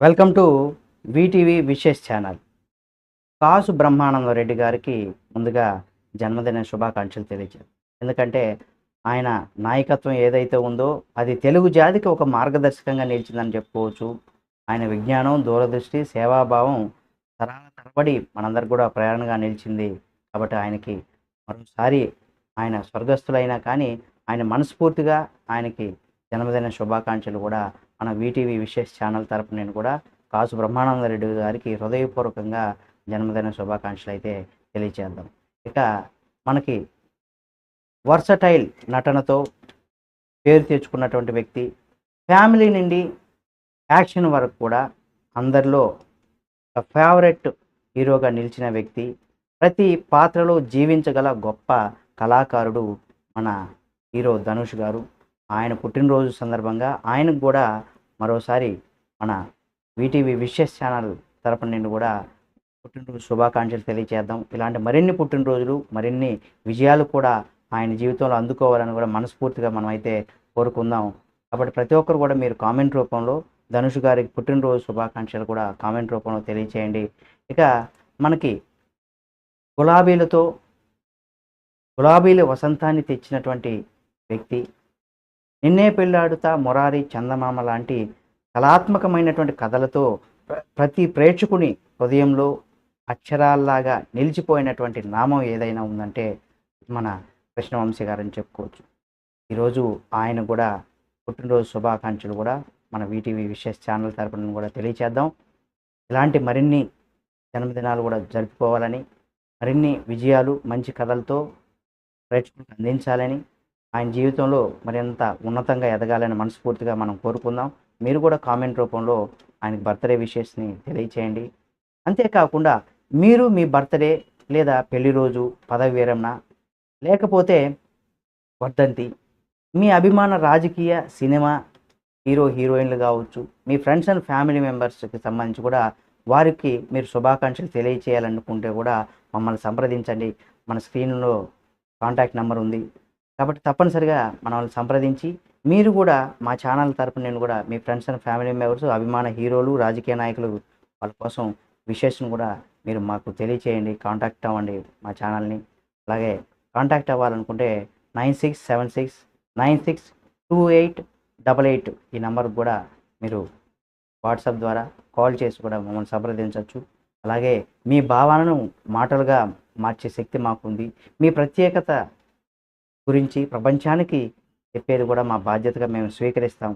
Welcome to VTV Vishesh channel. Kasu Brahmananda Reddy గారికి ముందుగా జన్మదిన శుభాకాంక్షలు తెలియజేయాలి ఎందుకంటే ఆయన నాయకత్వం ఏదైతే ఉందో అది తెలుగు జాతికి ఒక మార్గదర్శకంగా నిలిచిందని చెప్పుకోవచ్చు. ఆయన విజ్ఞానం దూరదృష్టి సేవాభావం తరాల తరబడి మనందరికి కూడా ప్రేరణగా నిలిచింది. కాబట్టి ఆయనకి మరోసారి ఆయన స్వర్గస్థులైనా కానీ ఆయన మనస్ఫూర్తిగా ఆయనకి జన్మదిన శుభాకాంక్షలు కూడా మన వీటీవీ విశేష ఛానల్ తరపు నేను కూడా కాసు బ్రహ్మానంద రెడ్డి గారికి హృదయపూర్వకంగా జన్మదిన శుభాకాంక్షలు అయితే తెలియచేద్దాం. ఇక మనకి వర్సటైల్ నటనతో పేరు తెచ్చుకున్నటువంటి వ్యక్తి ఫ్యామిలీ నుండి యాక్షన్ వరకు కూడా అందరిలో ఫేవరెట్ హీరోగా నిలిచిన వ్యక్తి ప్రతి పాత్రలో జీవించగల గొప్ప కళాకారుడు మన హీరో ధనుష్ గారు. ఆయన పుట్టినరోజు సందర్భంగా ఆయనకు కూడా మరోసారి మన వీటీవీ విషయస్ ఛానల్ తరపున నుండి కూడా పుట్టినరోజు శుభాకాంక్షలు తెలియజేద్దాం ఇలాంటి మరిన్ని పుట్టినరోజులు మరిన్ని విజయాలు కూడా ఆయన జీవితంలో అందుకోవాలని కూడా మనస్ఫూర్తిగా మనం అయితే కోరుకుందాం. కాబట్టి ప్రతి ఒక్కరు కూడా మీరు కామెంట్ రూపంలో ధనుష్ గారికి పుట్టినరోజు శుభాకాంక్షలు కూడా కామెంట్ రూపంలో తెలియచేయండి. ఇక మనకి గులాబీలతో గులాబీల వసంతాన్ని తెచ్చినటువంటి వ్యక్తి నిన్నే పెళ్ళాడుతా మొరారి చందమామ లాంటి కళాత్మకమైనటువంటి కథలతో ప్ర- ప్రతి ప్రేక్షకుని హృదయంలో అక్షరాల్లాగా నిలిచిపోయినటువంటి నామం ఏదైనా ఉందంటే మన కృష్ణవంశీ గారని చెప్పుకోవచ్చు. ఈరోజు ఆయన కూడా పుట్టినరోజు శుభాకాంక్షలు కూడా మన వీటీవీ విశేష ఛానల్ తరపున కూడా తెలియచేద్దాం. ఇలాంటి మరిన్ని జన్మదినాలు కూడా జరుపుకోవాలని మరిన్ని విజయాలు మంచి కథలతో ప్రేక్షకులకు అందించాలని ఆయన జీవితంలో మరింత ఉన్నతంగా ఎదగాలని మనస్ఫూర్తిగా మనం కోరుకుందాం. మీరు కూడా కామెంట్ రూపంలో ఆయనకి బర్త్డే విషెస్ని తెలియచేయండి. అంతేకాకుండా మీరు మీ బర్త్డే లేదా పెళ్ళి రోజు పదవి విరమణ లేకపోతే వర్ధంతి మీ అభిమాన రాజకీయ సినిమా హీరో హీరోయిన్లు కావచ్చు మీ ఫ్రెండ్స్ అండ్ ఫ్యామిలీ మెంబర్స్కి సంబంధించి కూడా వారికి మీరు శుభాకాంక్షలు తెలియచేయాలనుకుంటే కూడా మమ్మల్ని సంప్రదించండి. మన స్క్రీన్లో కాంటాక్ట్ నెంబర్ ఉంది. కాబట్టి తప్పనిసరిగా మనల్ని సంప్రదించి మీరు కూడా మా ఛానల్ తరపున నేను కూడా మీ ఫ్రెండ్స్ అండ్ ఫ్యామిలీ మెంబర్స్ అభిమాన హీరోలు రాజకీయ నాయకులు వాళ్ళ కోసం విశేషం కూడా మీరు మాకు తెలియచేయండి కాంటాక్ట్ అవ్వండి మా ఛానల్ని. అలాగే కాంటాక్ట్ అవ్వాలనుకుంటే nine six seven six nine six two eight double eight ఈ నెంబర్కి కూడా మీరు వాట్సాప్ ద్వారా కాల్ చేసి కూడా మమ్మల్ని సంప్రదించవచ్చు. అలాగే మీ భావనను మాటలుగా మార్చే శక్తి మాకుంది. మీ ప్రత్యేకత గురించి ప్రపంచానికి చెప్పేది కూడా మా బాధ్యతగా మేము స్వీకరిస్తాం.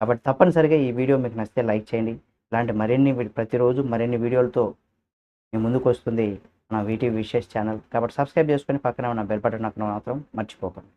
కాబట్టి తప్పనిసరిగా ఈ వీడియో మీకు నచ్చితే లైక్ చేయండి. ఇలాంటి మరిన్ని ప్రతిరోజు మరిన్ని వీడియోలతో మీ ముందుకు వస్తుంది మన వీటి విశేష్ ఛానల్. కాబట్టి సబ్స్క్రైబ్ చేసుకొని పక్కన ఉన్న బెల్ బటన్ అక్కడ మాత్రం మర్చిపోకండి.